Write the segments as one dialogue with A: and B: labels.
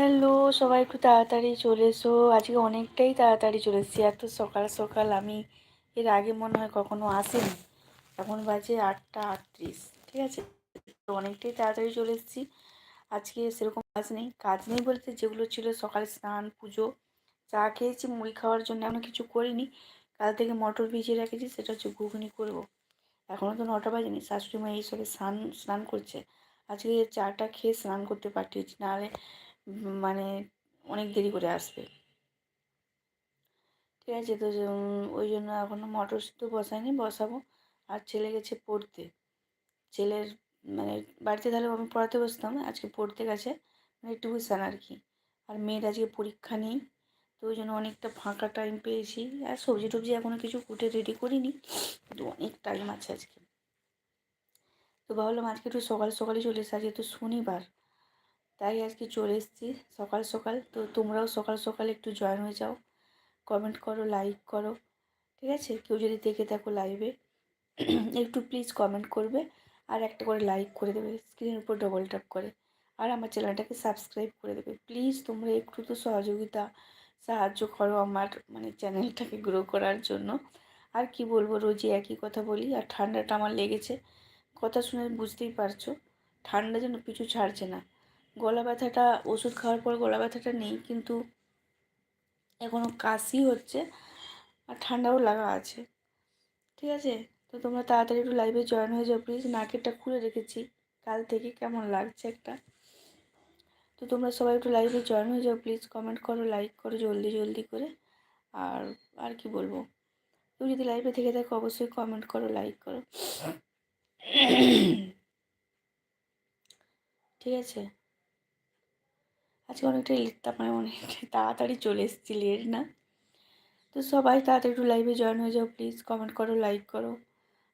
A: Hello, সবাই একটু তাড়াতাড়ি চলে এসো। আজকে অনেকটাই তাড়াতাড়ি চলে এসেছি। এত সকাল সকাল আমি এর আগে মনে হয় কখনো আসিনি। এখন বাজে আটটা আটত্রিশ, ঠিক আছে? তো অনেকটাই তাড়াতাড়ি চলে এসেছি। আজকে সেরকম কাজ নেই। কাজ নেই বলতে যেগুলো ছিল সকালে স্নান, পুজো, চা খেয়েছি, মুড়ি খাওয়ার জন্য এখনও কিছু করিনি। কাল থেকে মটর ভিজিয়ে রেখেছি, সেটা হচ্ছে ঘুগনি করব। এখনও তো নটা বাজেনি, শাশুড়ি মা এই সবে স্নান স্নান করছে। আজকে চাটা খেয়ে স্নান করতে পাঠিয়েছি। নাহলে মানে অনেক দেরি করে আসবে। ঠিক আছে, তো ওই জন্য এখনও মটর সিদ্ধ বসাইনি, বসাবো। আর ছেলে গেছে পড়তে। ছেলের মানে বাড়িতে তাহলে আমি পড়াতে বসতাম, আজকে পড়তে গেছে মানে টিউশন আর কি। আর মেয়ের আজকে পরীক্ষা নেই, তো ওই জন্য অনেকটা ফাঁকা টাইম পেয়েছি। আর সবজি টবজি এখনও কিছু কুটে রেডি করিনি, কিন্তু অনেক টাইম আছে আজকে। তো ভাবলাম আজকে একটু সকাল সকালে চলে এসে, আজকে তো শনিবার। তাই আজকে চলে এসেছি সকাল সকাল। তো তোমরাও সকাল সকাল একটু জয়েন হয়ে যাও। কমেন্ট করো লাইক করো, ঠিক আছে? কেউ যদি দেখে থাকো লাইভে একটু প্লিজ কমেন্ট করবে আর একটা করে লাইক করে দেবে স্ক্রিনের উপর ডবল ট্যাপ করে। আর আমার চ্যানেলটাকে সাবস্ক্রাইব করে দেবে। প্লিজ তোমরা একটু তো সহযোগিতা, সাহায্য করো আমার মানে চ্যানেলটাকে গ্রো করার জন্য। আর কি বলব, রোজই একই কথা বলি। আর ঠান্ডাটা আমার লেগেছে। কথা শুনে বুঝতেই পারছ, ঠান্ডা যেন পিছু ছাড়ছে না। গলা ব্যথাটা, ওষুধ খাওয়ার পর গলা ব্যথাটা নেই, কিন্তু এখনও কাশি হচ্ছে আর ঠান্ডাও লাগা আছে। ঠিক আছে? তো তোমরা তাড়াতাড়ি একটু লাইভে জয়েন হয়ে যাও প্লিজ নাকেরটা খুলে রেখেছি। কাল থেকে কেমন লাগছে একটা? তো তোমরা সবাই একটু লাইভে জয়েন হয়ে যাও প্লিজ কমেন্ট করো লাইক করো, জলদি জলদি করে। আর আর কি বলব? তুমি যদি লাইভে থেকে থাকো অবশ্যই কমেন্ট করো লাইক করো। ঠিক আছে? আজকে অনেকটা লিখতাম মানে অনেক তাড়াতাড়ি চলে এসেছি লেট না। তো সবাই তাড়াতাড়ি একটু লাইভে জয়েন হয়ে যাও প্লিজ কমেন্ট করো লাইক করো।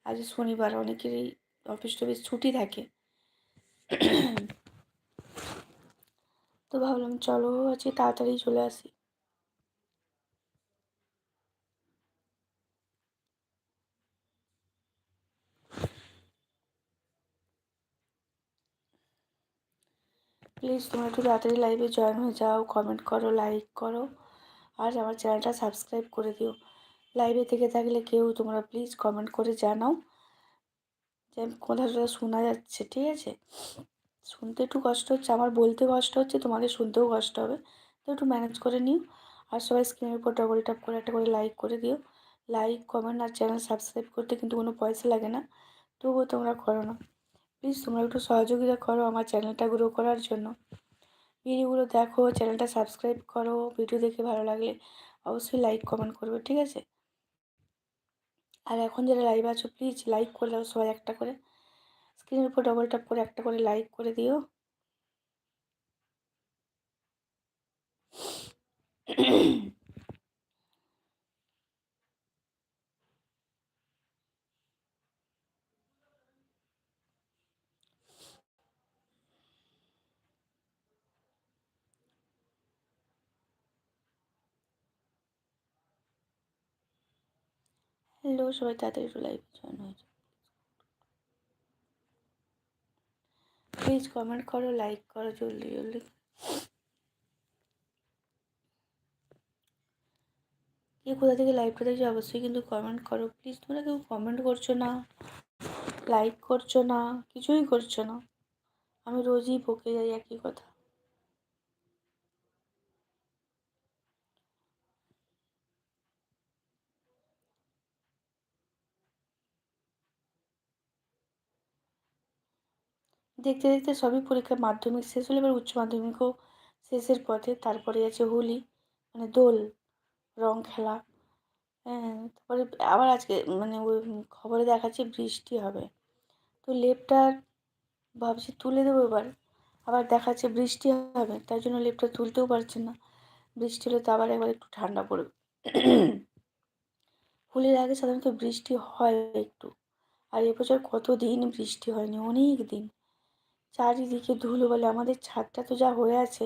A: আজ শনিবার, অনেকেরই অফিস টফিস ছুটি থাকে। তো ভাবলাম চলো আজকে তাড়াতাড়ি চলে আসি। প্লিজ তোমরা একটু তাড়াতাড়ি লাইভে জয়েন হয়ে যাও কমেন্ট করো লাইক করো, আর আমার চ্যানেলটা সাবস্ক্রাইব করে দিও। লাইভে থেকে থাকলে কেউ তোমরা প্লিজ কমেন্ট করে জানাও। যে কথাটা শোনা যাচ্ছে, ঠিক আছে? শুনতে একটু কষ্ট হচ্ছে, আমার বলতে কষ্ট হচ্ছে, তোমাদের শুনতেও কষ্ট হবে। তো একটু ম্যানেজ করে নিও। আর সবাই স্ক্রিনের উপর ডবল ট্যাপ করে, একটা করে লাইক করে দিও। লাইক কমেন্ট আর চ্যানেল সাবস্ক্রাইব করতে কিন্তু কোনো পয়সা লাগে না। তবুও তোমরা করো না। প্লিজ তোমরা একটু সহযোগিতা করো আমার চ্যানেলটা গ্রো করার জন্য। ভিডিওগুলো দেখো, চ্যানেলটা সাবস্ক্রাইব করো, ভিডিও দেখে ভালো লাগলে অবশ্যই লাইক, কমেন্ট করবে, ঠিক আছে? আর এখন যারা লাইভ আছো, প্লিজ লাইক করে দাও সবাই একটা করে। স্ক্রিনের উপর ডবল ট্যাপ করে একটা করে লাইক করে দিও। হ্যালো, সবাই তাড়াতাড়ি একটু লাইভ জয়েন প্লিজ কমেন্ট করো লাইক করো, জলদি জলদি। কে কোথা থেকে লাইভটা দেখছ, অবশ্যই কিন্তু কমেন্ট করো। প্লিজ তোমরা কেউ কমেন্ট করছ না লাইক করছ না, কিছুই করছ না। আমি রোজই বকে যাই একই কথা। দেখতে দেখতে সবই পরীক্ষা মাধ্যমিক শেষ হলে, এবার উচ্চ মাধ্যমিকও শেষের পথে। তারপরে আছে হোলি মানে দোল, রং খেলা। হ্যাঁ তারপরে আবার আজকে মানে ওই খবরে দেখাচ্ছে বৃষ্টি হবে। তো লেপটা ভাবছি তুলে দেবো এবার। আবার দেখাচ্ছে বৃষ্টি হবে, তার জন্য লেপটা তুলতেও পারছে না। বৃষ্টি হলে তো আবার একবার একটু ঠান্ডা পড়বে। হোলির আগে সাধারণত বৃষ্টি হয় একটু। আর এবছর কত দিন বৃষ্টি হয়নি? অনেক দিন। চারিদিকে ধুলো বলে আমাদের ছাদটা তো যা হয়ে আছে,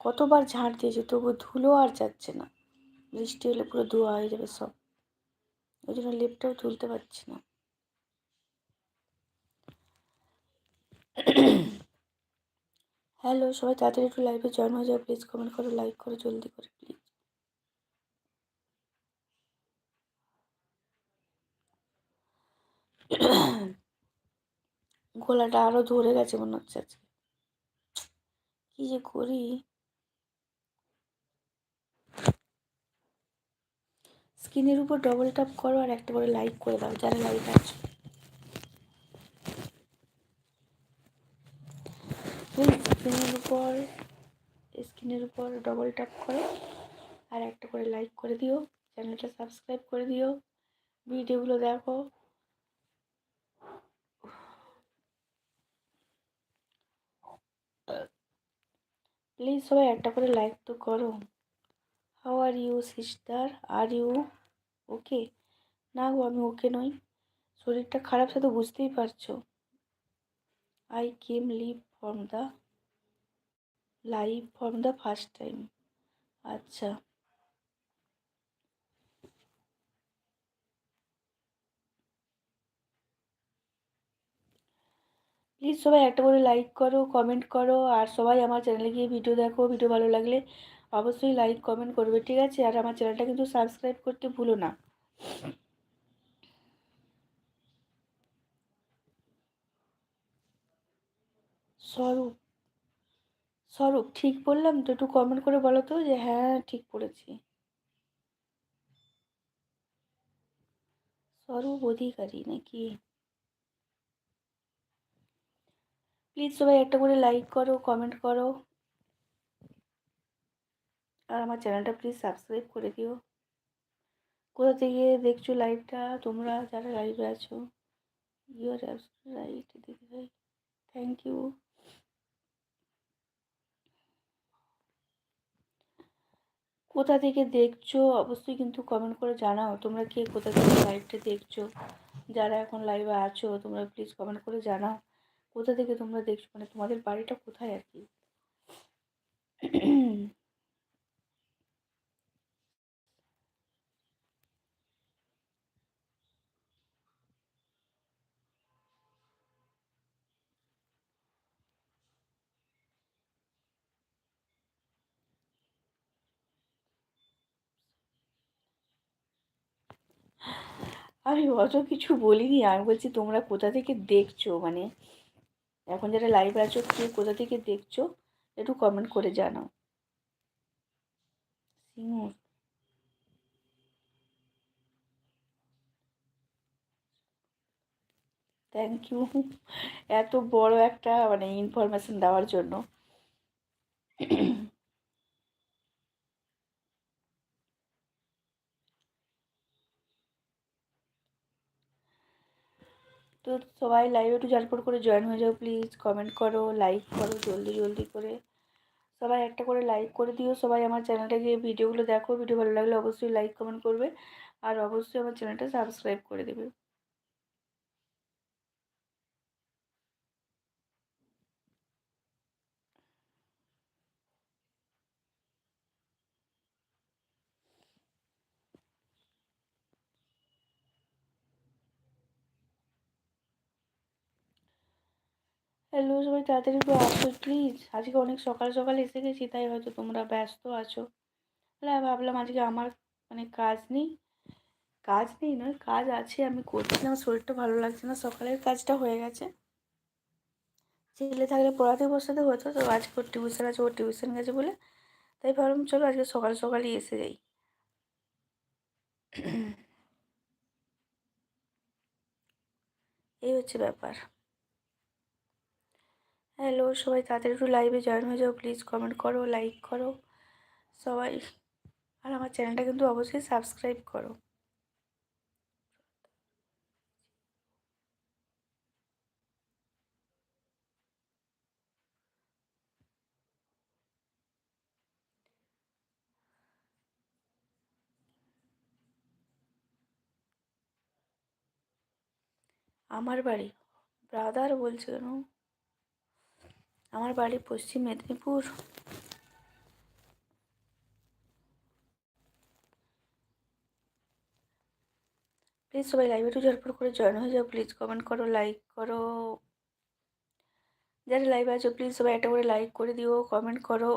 A: কতবার ঝাঁট দিয়েছে তবু ধুলো আর যাচ্ছে না। বৃষ্টি হলে পুরো ধোয়া হয়ে যাবে সব। ওই জন্য লেপটাও তুলতে পারছি না। হ্যালো, সবাই তাড়াতাড়ি একটু লাইভে জয়েন হয়ে যাও প্লিজ কমেন্ট করো লাইক করো, জলদি করে প্লিজ গলাটা আরও ধরে গেছে মনে হচ্ছে আজকে। কি যে করি? স্ক্রিনের উপর ডবল ট্যাপ করো আর একটা করে লাইক করে দাও, যারা লাইক আছে। স্ক্রিনের উপর স্ক্রিনের উপর ডবল ট্যাপ করো আর একটা করে লাইক করে দিও। চ্যানেলটা সাবস্ক্রাইব করে দিও। ভিডিওগুলো দেখো। প্লিজ সবাই একটা করে লাইক তো করো। How are you sister are you okay না গো, আমি ওকে নই। শরীরটা খারাপ, সে তো বুঝতেই পারছ। I came live from the live from the first time আচ্ছা। প্লিজ সবাই একটা করে লাইক করো কমেন্ট করো, আর সবাই আমার চ্যানেলে গিয়ে ভিডিও দেখো ভিডিও ভালো লাগলে অবশ্যই লাইক কমেন্ট করবে, ঠিক আছে? আর আমার চ্যানেলটা কিন্তু সাবস্ক্রাইব করতে ভুলো না। স্বরূপ স্বরূপ, ঠিক বললাম তো? একটু কমেন্ট করে বলো তো যে হ্যাঁ ঠিক পড়েছি স্বরূপ অধিকারী নাকি? প্লিজ সবাই একটা করে লাইক করো কমেন্ট করো। আর আমার চ্যানেলটা প্লিজ সাবস্ক্রাইব করে দিও। কোথা থেকে দেখছ লাইভটা তোমরা যারা লাইভে আছো ইউর রাইট দিদি ভাই। থ্যাংক ইউ কোথা থেকে দেখছ, অবশ্যই কিন্তু কমেন্ট করে জানাও। তোমরা কে কোথা থেকে লাইভটা দেখছ? যারা এখন লাইভে আছো, তোমরা প্লিজ কমেন্ট করে জানাও। কোথা থেকে তোমরা দেখছ? মানে তোমাদের বাড়িটা কোথায় আর কি? আমি অত কিছু বলিনি, আমি বলছি তোমরা কোথা থেকে দেখছ? মানে এখন যারা লাইভ আছো তুমি কোথা থেকে দেখছ, একটু কমেন্ট করে জানাও। থ্যাংক ইউ এত বড় একটা মানে ইনফরমেশন দেওয়ার জন্য। তো সবাই লাইভে একটু ঝটপট করে জয়েন হয়ে যাও প্লিজ কমেন্ট করো লাইক করো, জলদি জলদি করে। সবাই একটা করে লাইক করে দিও। সবাই আমার চ্যানেলটা গিয়ে ভিডিওগুলো দেখো। ভিডিও ভালো লাগলে অবশ্যই লাইক কমেন্ট করবে। আর অবশ্যই আমার চ্যানেলটা সাবস্ক্রাইব করে দেবে। হ্যালো সবাই তাড়াতাড়ি একটু আসো প্লিজ আজকে অনেক সকাল সকাল এসে গেছি, তাই হয়তো তোমরা ব্যস্ত আছো। তাহলে ভাবলাম আজকে আমার মানে কাজ নেই। কাজ নেই নয়, কাজ আছে, আমি করছি আমার শরীরটা ভালো লাগছে না, সকালের কাজটা হয়ে গেছে। ছেলে থাকলে পড়াতে বসাতে হতো, তো আজকে ওর টিউশন আছে, ওর টিউশন গেছে বলে। তাই ভাবলাম চলো আজকে সকাল সকালই এসে যাই। এই হচ্ছে ব্যাপার। হ্যালো সবাই তাড়াতাড়ি একটু লাইভে জয়েন হয়ে যাও প্লিজ কমেন্ট করো লাইক করো। সবাই, আর আমার চ্যানেলটা কিন্তু অবশ্যই সাবস্ক্রাইব করো। আমার বাড়ি ব্রাদার বলছে কেন আমার বাড়ি পশ্চিম মেদিনীপুর। প্লিজ সবাই লাইভে একটু ঝটপট করে জয়েন হয়ে যাও। প্লিজ কমেন্ট করো লাইক করো। যারা লাইভে আছো প্লিজ সবাই একটা করে লাইক করে দিও কমেন্ট করো।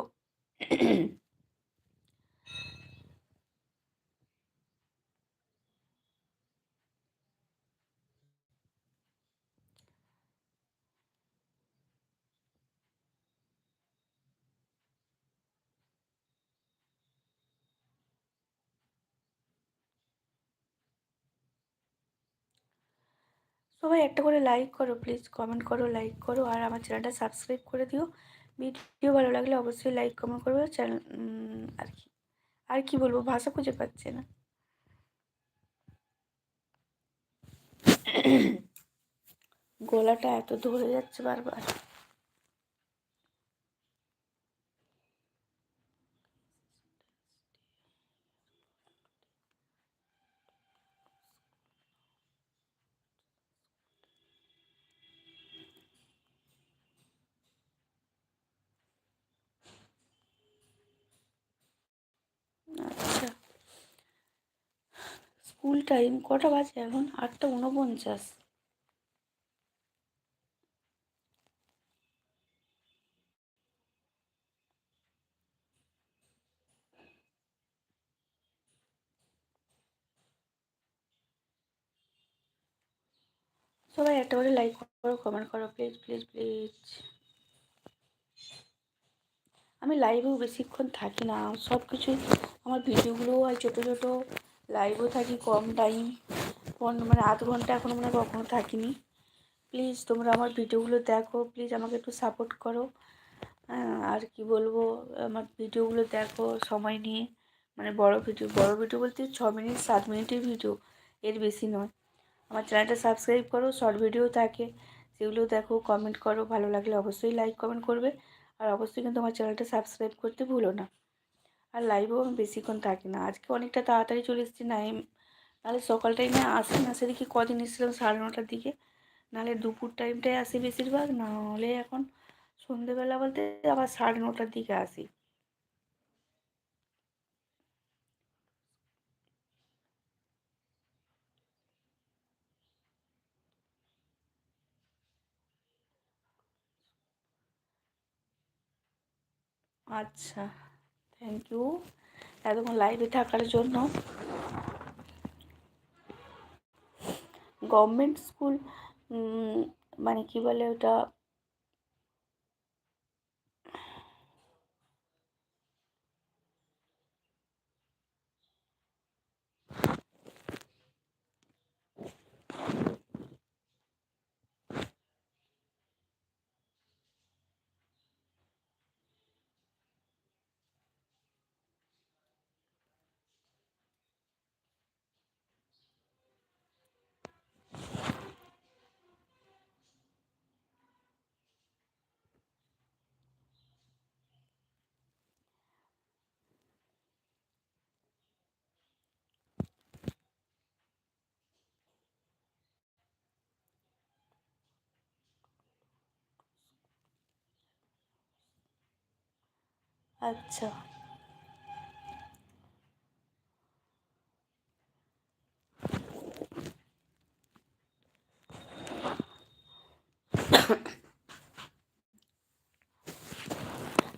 A: সবাই একটা করে লাইক করো প্লিজ কমেন্ট করো লাইক করো, আর আমার চ্যানেলটা সাবস্ক্রাইব করে দিও। ভিডিও ভালো লাগলে অবশ্যই লাইক কমেন্ট করবে চ্যানেল আর কি আর কি বলব, ভাষা খুঁজে পাচ্ছে না। গলাটা এত ধরে যাচ্ছে বারবার আচ্ছা স্কুল টাইম কটা বাজে এখন? আটটা উনপঞ্চাশ সবাই একটা করে লাইক করো কমেন্ট করো প্লিজ প্লিজ প্লিজ আমি লাইভেও বেশিক্ষণ থাকি না সব কিছুই আমার ভিডিওগুলোও হয় ছোটো ছোটো। লাইভও থাকি কম টাইম মানে আধ ঘণ্টা এখনও মানে কখনো থাকিনি। প্লিজ তোমরা আমার ভিডিওগুলো দেখো। প্লিজ আমাকে একটু সাপোর্ট করো। আর কি বলব, আমার ভিডিওগুলো দেখো সময় নিয়ে। মানে বড় ভিডিও বড় ভিডিও বলতে ছ মিনিট, সাত মিনিটের ভিডিও এর বেশি নয়। আমার চ্যানেলটা সাবস্ক্রাইব করো শর্ট ভিডিও থাকে। সেগুলো দেখো কমেন্ট করো। ভালো লাগলে অবশ্যই লাইক কমেন্ট করবে। আর অবশ্যই কিন্তু আমার চ্যানেলটা সাবস্ক্রাইব করতে ভুলো না। আর লাইভেও আমি বেশিক্ষণ থাকি না। আজকে অনেকটা তাড়াতাড়ি চলে এসেছি না নাহলে সকাল টাইমে আসি না সেদিকে কদিন এসেছিলাম সাড়ে নটার দিকে। নাহলে দুপুর টাইমটাই আসি বেশিরভাগ না হলে এখন সন্ধেবেলা বলতে আবার সাড়ে নটার দিকে আসি। আচ্ছা। থ্যাংক ইউ এতক্ষণ লাইভে থাকার জন্য গভর্নমেন্ট স্কুল মানে কি বলে ওটা? আচ্ছা।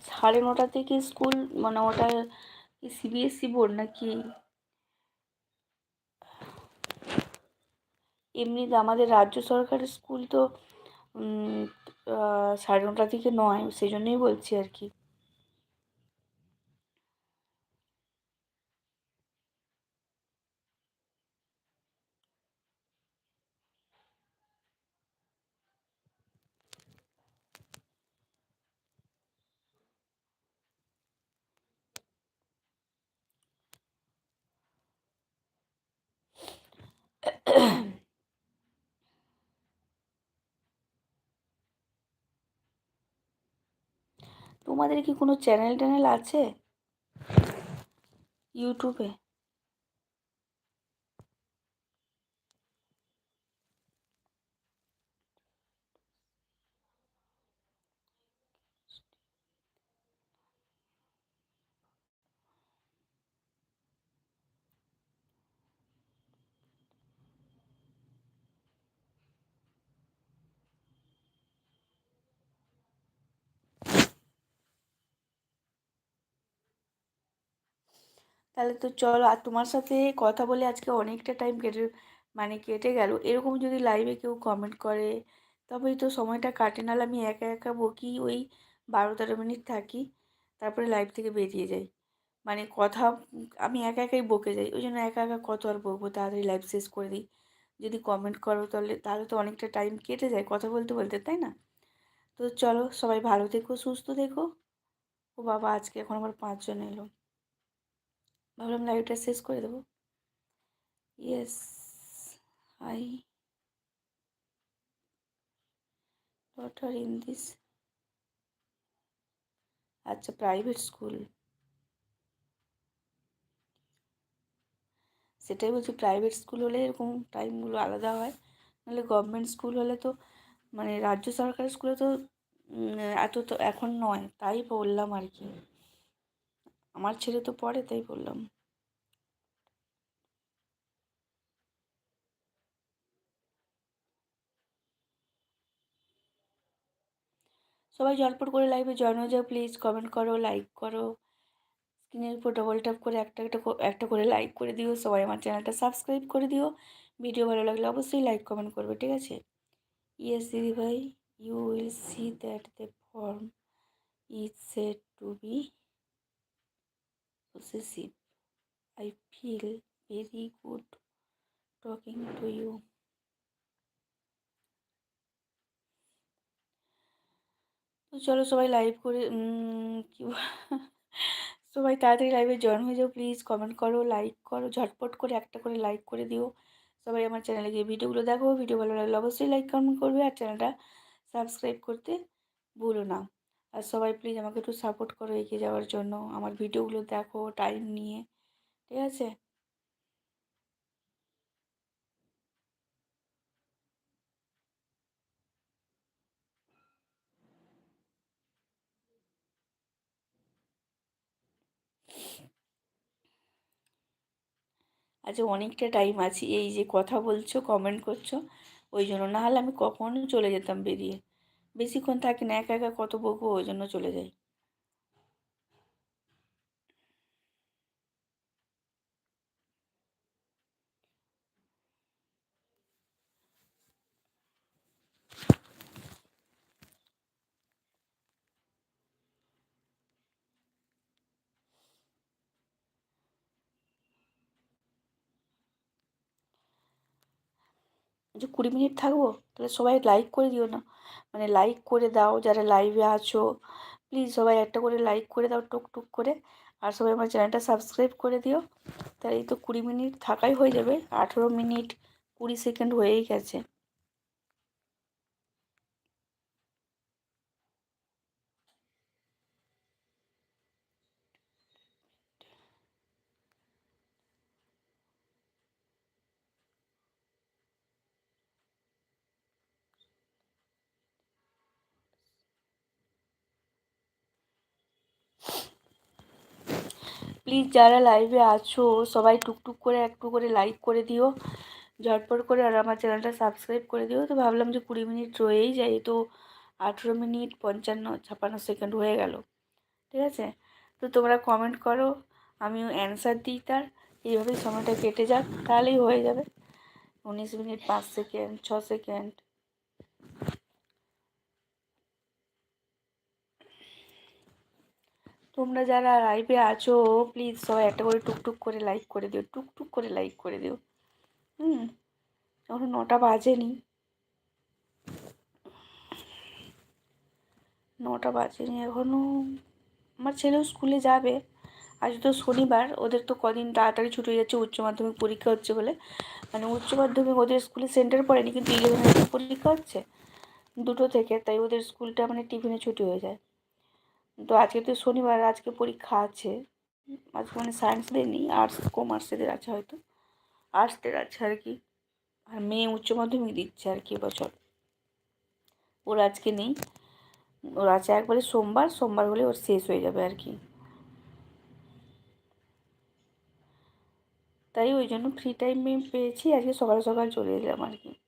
A: সাড়ে নটা থেকে স্কুল মানে ওটা কি সিবিএসসি বোর্ড নাকি? এমনি আমাদের রাজ্য সরকারের স্কুল তো সাড়ে নটা থেকে নয়, সেই জন্যই বলছি আর কি। তোমাদের কি কোনো চ্যানেল ট্যানেল আছে? ইউটিউবে? তাহলে তো চলো, আর তোমার সাথে কথা বলে আজকে অনেকটা টাইম কেটে মানে কেটে গেল। এরকম যদি লাইভে কেউ কমেন্ট করে, তবেই তো সময়টা কাটে। নাহলে আমি একা একা বকি, ওই বারো তেরো মিনিট থাকি, তারপরে লাইভ থেকে বেরিয়ে যাই। মানে কথা, আমি একা একাই বকে যাই, ওই জন্য একা একা কত আর বকবো? তাড়াতাড়ি লাইভ শেষ করে দিই। যদি কমেন্ট করো তাহলে তাহলে তো অনেকটা টাইম কেটে যায় কথা বলতে বলতে, তাই না? তো চলো, সবাই ভালো থেকো, সুস্থ থেকো। ও বাবা, আজকে এখন আবার পাঁচজন এলো। ভাবলাম লাইভটা শেষ করে দেবো। Yes I daughter in this আচ্ছা প্রাইভেট স্কুল সেটাই বলছি প্রাইভেট স্কুল হলে এরকম টাইমগুলো আলাদা হয়। নাহলে গভর্নমেন্ট স্কুল হলে তো মানে রাজ্য সরকারি স্কুলে তো এত তো এখন নয়, তাই বললাম আর কি। আমার ছেলে তো পড়ে, তাই বললাম। সবাই ঝটপট করে লাইভে জয়েন হয়ে যাও প্লিজ কমেন্ট করো লাইক করো। স্ক্রিনের উপর ডবল ট্যাপ করে একটা একটা একটা করে লাইক করে দিও। সবাই আমার চ্যানেলটা সাবস্ক্রাইব করে দিও। ভিডিও ভালো লাগলে অবশ্যই লাইক কমেন্ট করবে, ঠিক আছে? ইয়েস দিদি ভাই you will see that the form is set to be possessive. I feel very good talking to you. তো চলো সবাই লাইভ করে কি সবাই তাড়াতাড়ি লাইভে জয়েন হয়ে যাও প্লিজ কমেন্ট করো লাইক করো, ঝটপট করে একটা করে লাইক করে দিও সবাই আমার চ্যানেলে গিয়ে ভিডিওগুলো দেখো, ভিডিও ভালো লাগলে অবশ্যই লাইক কমেন্ট করবে আর চ্যানেলটা সাবস্ক্রাইব করতে ভুলো না আর সবাই প্লিজ আমাকে একটু সাপোর্ট করো এগিয়ে যাওয়ার জন্য। আমার ভিডিওগুলো দেখো টাইম নিয়ে, ঠিক আছে? আচ্ছা অনেকটা টাইম আছে। এই যে কথা বলছো কমেন্ট করছ, ওই জন্য। না হলে আমি কখনো চলে যেতাম বেরিয়ে। বেশিক্ষণ থাকি না একা একা কত বকবো ওই জন্য চলে যাই। যে কুড়ি মিনিট থাকব, তাহলে সবাই লাইক করে দিও না। মানে লাইক করে দাও, যারা লাইভে আছো প্লিজ সবাই একটা করে লাইক করে দাও টুক টুক করে। আর সবাই আমার চ্যানেলটা সাবস্ক্রাইব করে দিও। তাহলে এই তো কুড়ি মিনিট থাকাই হয়ে যাবে। আঠেরো মিনিট কুড়ি সেকেন্ড হয়েই গেছে। প্লিজ যারা লাইভে আছো, সবাই টুকটুক করে, একটু করে লাইক করে দিও, ঝটপট করে, আর আমার চ্যানেলটা সাবস্ক্রাইব করে দিও। তো ভাবলাম যে কুড়ি মিনিট রয়েই যায়, তো আঠেরো মিনিট পঞ্চান্ন, ছাপান্ন সেকেন্ড হয়ে গেল। ঠিক আছে? তো তোমরা কমেন্ট করো, আমিও অ্যান্সার দিই তার। এইভাবেই সময়টা কেটে যাক, তাহলেই হয়ে যাবে। উনিশ মিনিট পাঁচ সেকেন্ড ছ সেকেন্ড তোমরা যারা লাইভে আছো প্লিজ সবাই একটা করে টুকটুক করে লাইক করে দিও, টুকটুক করে লাইক করে দিও। হুম, এখন নটা বাজেনি। নটা বাজেনি এখনও আমার ছেলেও স্কুলে যাবে। আজ তো শনিবার, ওদের তো কদিন তাড়াতাড়ি ছুটি হয়ে যাচ্ছে, উচ্চ মাধ্যমিক পরীক্ষা হচ্ছে বলে। মানে উচ্চ মাধ্যমিক ওদের স্কুলে সেন্টার পড়েনি, কিন্তু ইলেভেনের পরীক্ষা হচ্ছে। দুটো থেকে, তাই ওদের স্কুলটা মানে টিফিনে ছুটি হয়ে যায়। তো আজকে তো শনিবার, আজকে পরীক্ষা আছে। আজকে মানে সায়েন্সদের নেই আর্টস কমার্সেদের আছে হয়তো। আর্টসদের আছে আর কি। আর মেয়ে উচ্চ মাধ্যমিক দিচ্ছে আর কি এবছর। ওর আজকে নেই। ওর আছে একবারে সোমবার সোমবার হলে ওর শেষ হয়ে যাবে আর কি। তাই ওই জন্য ফ্রি টাইম পেয়েছি, আজকে সকাল সকাল চলে এলাম আর কি।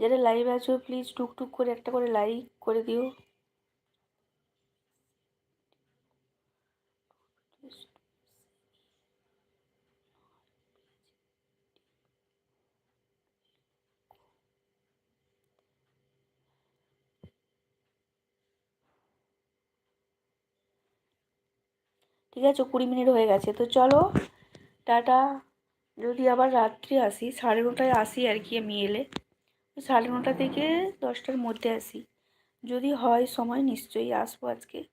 A: যারা লাইভ আছো প্লিজ টুকটুক করে একটা করে লাইক করে দিও। ঠিক আছে, কুড়ি মিনিট হয়ে গেছে। তো চলো, টাটা। যদি আবার রাত্রি আসি, সাড়ে নটায় আসি আর কি আমি এলে। সাড়ে নটা থেকে দশটার মধ্যে আসি। যদি হয় সময়, নিশ্চয়ই আসব আজকে।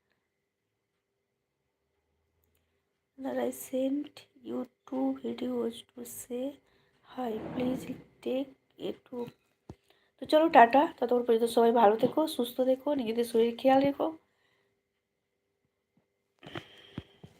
A: That I sent you two videos to say hi. Please তো চলো টাটা, ততক্ষণ পর্যন্ত সবাই ভালো থেকো, সুস্থ থেকো, নিজেদের শরীর খেয়াল রেখো।